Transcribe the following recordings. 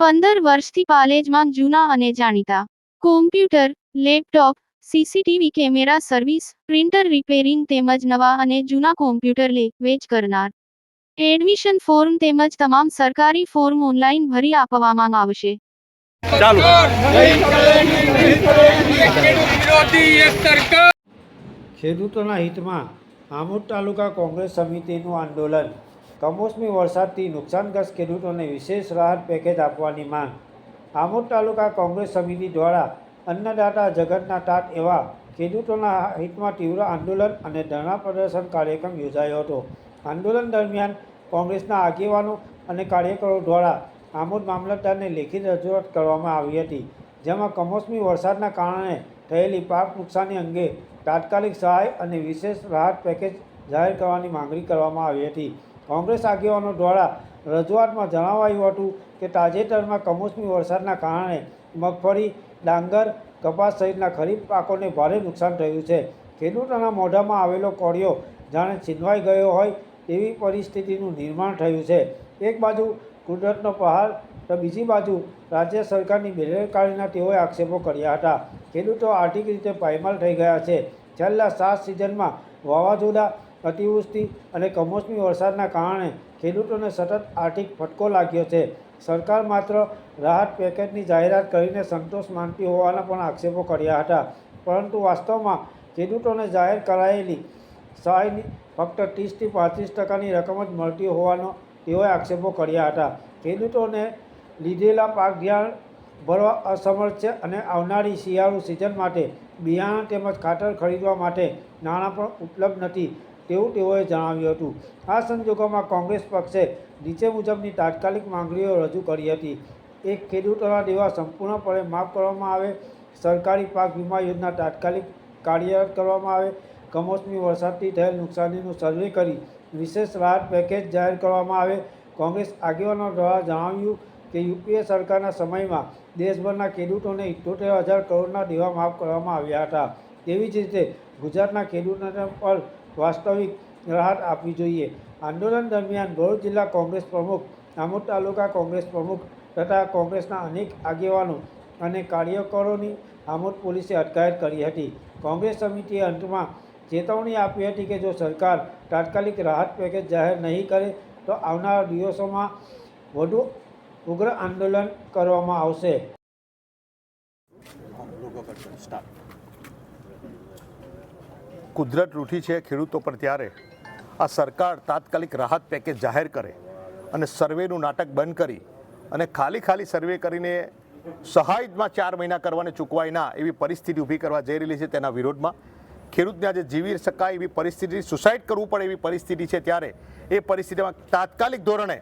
પંદર વર્ષથી પાલેજમાં જૂના અને જાણીતા. Computer laptop CCTV camera service printer repairing તેમજ નવા અને જૂના કોમ્પ્યુટર લે વેચ કરનાર. એડમિશન ફોર્મ તેમજ તમામ સરકારી ફોર્મ ઓનલાઈન ભરી આપવામાં આવશે. ચાલુ. વિરોધી એક સરકાર ખેડૂતોના હિતમાં આમોદ તાલુકા કોંગ્રેસ સમિતિનું આંદોલન. કમોસમી વરસાદથી નુકસાનગ્રસ્ત ખેડૂતોને વિશેષ રાહત પેકેજ આપવાની માંગ. આમોદ તાલુકા કોંગ્રેસ સમિતિ દ્વારા અન્નદાતા જગતના તાત એવા ખેડૂતોના હિતમાં તીવ્ર આંદોલન અને ધરણા પ્રદર્શન કાર્યક્રમ યોજાયો હતો. આંદોલન દરમિયાન કોંગ્રેસના આગેવાનો અને કાર્યકરો દ્વારા આમોદ મામલતદારને લેખિત રજૂઆત કરવામાં આવી હતી, જેમાં કમોસમી વરસાદના કારણે થયેલી પાક નુકસાની અંગે તાત્કાલિક સહાય અને વિશેષ રાહત પેકેજ જાહેર કરવાની માંગણી કરવામાં આવી હતી. કોંગ્રેસ આગેવાનો દ્વારા રજૂઆતમાં જણાવાયું હતું કે તાજેતરમાં કમોસમી વરસાદના કારણે મગફળી, ડાંગર, કપાસ સહિતના ખરીફ પાકોને ભારે નુકસાન થયું છે. ખેડૂતોના મોઢામાં આવેલો કોળિયો જાણે છીનવાઈ ગયો હોય તેવી પરિસ્થિતિનું નિર્માણ થયું છે. એક બાજુ કુદરતનો પહાર તો બીજી બાજુ રાજ્ય સરકારની બેદરકારીના તેઓએ આક્ષેપો કર્યા હતા. ખેડૂતો આર્થિક રીતે પાયમાલ થઈ ગયા છે. છેલ્લા સાત સિઝનમાં વાવાઝોડા અતિવૃષ્ટિ અને કમોસમી વરસાદના કારણે ખેડૂતોને સતત આર્થિક ફટકો લાગ્યો છે. સરકાર માત્ર રાહત પેકેજની જાહેરાત કરીને સંતોષ માનતી હોવાના પણ આક્ષેપો કર્યા હતા. પરંતુ વાસ્તવમાં ખેડૂતોને જાહેર કરાયેલી સહાયની ફક્ત ત્રીસથી પાંત્રીસ ટકાની રકમ જ મળતી હોવાનો તેઓએ આક્ષેપો કર્યા હતા. ખેડૂતોને લીધેલા પાક ધ્યાન ભરવા અસમર્થ છે અને આવનારી શિયાળુ સિઝન માટે બિયારણ તેમજ ખાતર ખરીદવા માટે નાણાં પણ ઉપલબ્ધ નથી. તેવું તેઓએ જણાવ્યું હતું. આ સંજોગોમાં કોંગ્રેસ પક્ષે નીચે મુજબની તાત્કાલિક માંગણીઓ રજૂ કરી હતી. એક ખેડૂતોના દેવા સંપૂર્ણપણે માફ કરવામાં આવે, સરકારી પાક વીમા યોજના તાત્કાલિક કાર્યરત કરવામાં આવે, કમોસમી વરસાદથી થયેલ નુકસાનીનું સર્વે કરી વિશેષ રાહત પેકેજ જાહેર કરવામાં આવે. કોંગ્રેસ આગેવાનો દ્વારા જણાવ્યું કે યુપીએ સરકારના સમયમાં દેશભરના ખેડૂતોને ઇઠ્ઠોતેર હજાર કરોડના દેવા માફ કરવામાં આવ્યા હતા. તેવી જ રીતે ગુજરાતના ખેડૂતોને પણ વાસ્તવિક રાહત આપવી જોઈએ. આંદોલન દરમિયાન ભરૂચ જિલ્લા કોંગ્રેસ પ્રમુખ આમોદ તાલુકા કોંગ્રેસ પ્રમુખ તથા કોંગ્રેસના અનેક આગેવાનો અને કાર્યકરોની આમોદ પોલીસે અટકાયત કરી હતી. કોંગ્રેસ સમિતિએ અંતમાં ચેતવણી આપી હતી કે જો સરકાર તાત્કાલિક રાહત પેકેજ જાહેર નહીં કરે, તો આવનારા દિવસોમાં વધુ ઉગ્ર આંદોલન કરવામાં આવશે. કુદરત રૂઠી છે ખેડૂતો પર ત્યારે. આ સરકાર તાત્કાલિક રાહત પેકેજ જાહેર કરે અને સર્વેનું નાટક બંધ કરી અને ખાલી ખાલી સર્વે કરીને સહાયમાં ચાર મહિના કરવાને ચૂકવાય ના એવી પરિસ્થિતિ ઊભી કરવા જઈ રહેલી છે તેના વિરોધમાં. ખેડૂતને આજે જીવી શકાય એવી પરિસ્થિતિ સુસાઇડ કરવું પડે એવી પરિસ્થિતિ છે ત્યારે. એ પરિસ્થિતિમાં તાત્કાલિક ધોરણે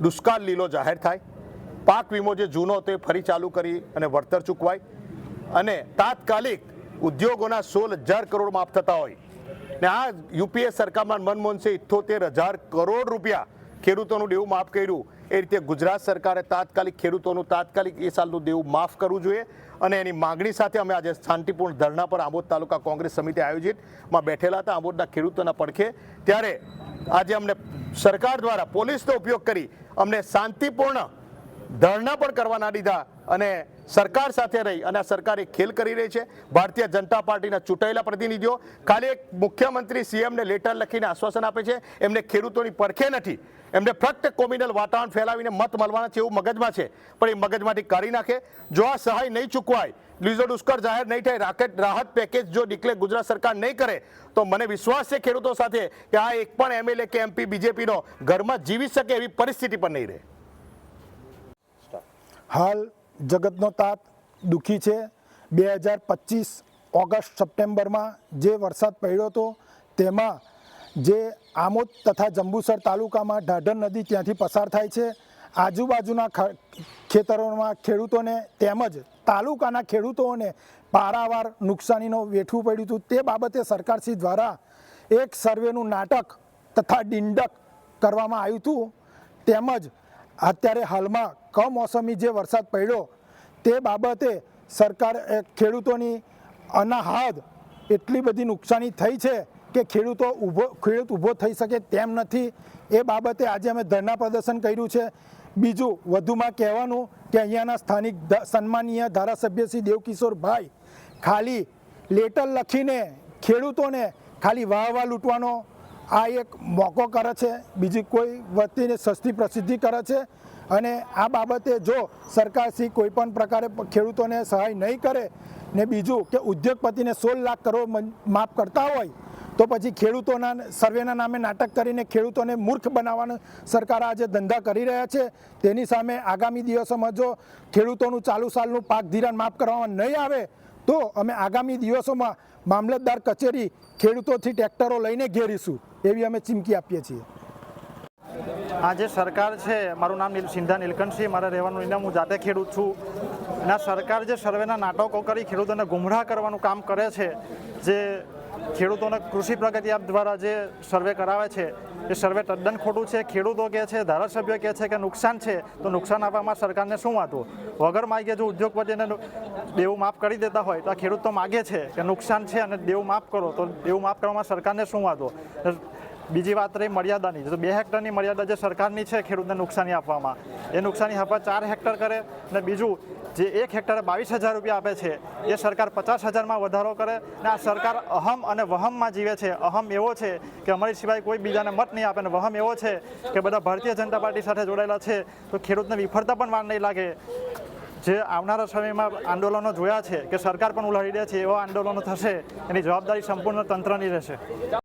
દુષ્કાળ લીલો જાહેર થાય. પાક વીમો જે જૂનો હતો એ ફરી ચાલુ કરી અને વળતર ચૂકવાય. અને તાત્કાલિક ઉદ્યોગોના સોળ હજાર કરોડ માફ થતા હોય. ને આ યુપીએ સરકારમાં મનમોહન સિંહ ઇઠ્ઠોતેર હજાર કરોડ રૂપિયા ખેડૂતોનું દેવું માફ કર્યું. એ રીતે ગુજરાત સરકારે તાત્કાલિક ખેડૂતોનું તાત્કાલિક એ સાલનું દેવું માફ કરવું જોઈએ. અને એની માગણી સાથે અમે આજે શાંતિપૂર્ણ ધરણા પર આંબોદ તાલુકા કોંગ્રેસ સમિતિ આયોજિતમાં બેઠેલા હતા આંબોદના ખેડૂતોના પડખે. ત્યારે આજે અમને સરકાર દ્વારા પોલીસનો ઉપયોગ કરી અમને શાંતિપૂર્ણ ધરણા પણ કરવાના દીધા અને સરકાર સાથે રહી અને આ સરકાર એક ખેલ કરી રહી છે. ભારતીય જનતા પાર્ટીના ચૂંટાયેલા પ્રતિનિધિઓ ખાલી એક મુખ્યમંત્રી સીએમને લેટર લખીને આશ્વાસન આપે છે, એમને ખેડૂતોની પરખે નથી. એમને ફક્ત કોમ્યુનલ વાતાવરણ ફેલાવીને મત મળવાના છે એવું મગજમાં છે, પણ એ મગજમાંથી કાઢી નાખે. જો આ સહાય નહીં ચૂકવાય, લીઝો દુષ્કર જાહેર નહીં થાય, રાકેટ, રાહત પેકેજ જો ડિક્લેર ગુજરાત સરકાર નહીં કરે, તો મને વિશ્વાસ છે ખેડૂતો સાથે કે આ એક પણ એમએલએ કે એમપી, બીજેપીનો ઘરમાં જીવી શકે એવી પરિસ્થિતિ પણ નહીં રહે. હાલ જગતનો તાત દુઃખી છે. બે હજાર પચીસ ઓગસ્ટ સપ્ટેમ્બરમાં જે વરસાદ પડ્યો હતો, તેમાં જે આમોદ તથા જંબુસર તાલુકામાં ઢાઢર નદી ત્યાંથી પસાર થાય છે. આજુબાજુના ખેતરોમાં ખેડૂતોને તેમજ તાલુકાના ખેડૂતોને પારાવાર નુકસાનીનો વેઠવું પડ્યું હતું. તે બાબતે સરકારશ્રી દ્વારા એક સર્વેનું નાટક તથા ડિંડક કરવામાં આવ્યું હતું. તેમજ અત્યારે હાલમાં કમોસમી જે વરસાદ પડ્યો, તે બાબતે સરકાર ખેડૂતોની અનાહદ એટલી બધી નુકસાની થઈ છે કે ખેડૂતો ઊભો, ખેડૂત ઊભો થઈ શકે તેમ નથી. એ બાબતે આજે અમે ધરના પ્રદર્શન કર્યું છે. બીજું વધુમાં કહેવાનું કે અહીંયાના સ્થાનિક સન્માનીય ધારાસભ્ય શ્રી દેવકિશોરભાઈ ખાલી લેટર લખીને ખેડૂતોને ખાલી વાહ વાહ લૂંટવાનો આ એક મોકો કરે છે, બીજી કોઈ વસ્તીને સસ્તી પ્રસિદ્ધિ કરે છે અને આ બાબતે જો સરકારશ્રી કોઈપણ કોઈ પણ પ્રકારે ખેડૂતોને સહાય નહીં કરે ને બીજું કે ઉદ્યોગપતિને સોળ લાખ કરોડ માફ કરતા હોય, તો પછી ખેડૂતોના સર્વેના નામે નાટક કરીને ખેડૂતોને મૂર્ખ બનાવવાનો સરકાર આજે ધંધા કરી રહ્યા છે. તેની સામે આગામી દિવસોમાં જો ખેડૂતોનું ચાલુ સાલનું પાક ધિરાણ માફ કરવામાં નહીં આવે તો અમે આગામી દિવસોમાં મામલતદાર કચેરી ખેડૂતોથી ટ્રેક્ટરો લઈને ઘેરીશું, એવી અમે ચીમકી આપીએ છીએ. આ જે સરકાર છે, મારું નામ નીલ, સિંધા નીલકંઠસિંહ, મારે રહેવાનું ઇનામ હું જાતે ખેડૂત છું. અને સરકાર જે સર્વેના નાટકો કરી ખેડૂતોને ગુમરાહ કરવાનું કામ કરે છે, જે ખેડૂતોને કૃષિ પ્રગતિ એપ દ્વારા જે સર્વે કરાવે છે, એ સર્વે તદ્દન ખોટું છે. ખેડૂતો કહે છે, ધારાસભ્યો કહે છે કે નુકસાન છે, તો નુકસાન આપવામાં સરકારને શું વાંધો? વગર માગે જો ઉદ્યોગપતિને દેવું માફ કરી દેતા હોય, તો આ ખેડૂત તો માગે છે કે નુકસાન છે અને દેવું માફ કરો, તો દેવું માફ કરવામાં સરકારને શું વાંધો? બીજી વાત રહી મર્યાદાની. તો બે હેક્ટરની મર્યાદા જે સરકારની છે ખેડૂતને નુકસાની આપવામાં, એ નુકસાની આપવા ચાર હેક્ટર કરે અને બીજું જે એક હેક્ટરે બાવીસ હજાર રૂપિયા આપે છે, એ સરકાર પચાસ હજારમાં વધારો કરે ને આ સરકાર અહમ અને વહમમાં જીવે છે. અહમ એવો છે કે અમારી સિવાય કોઈ બીજાને મત નહીં આપે ને વહમ એવો છે કે બધા ભારતીય જનતા પાર્ટી સાથે જોડાયેલા છે તો ખેડૂતને વિફળતા પણ વાર નહીં લાગે. જે આવનારા સમયમાં આંદોલનો જોયા છે કે સરકાર પણ ઉલાડી દે છે, એવા આંદોલનો થશે. એની જવાબદારી સંપૂર્ણ તંત્રની રહેશે.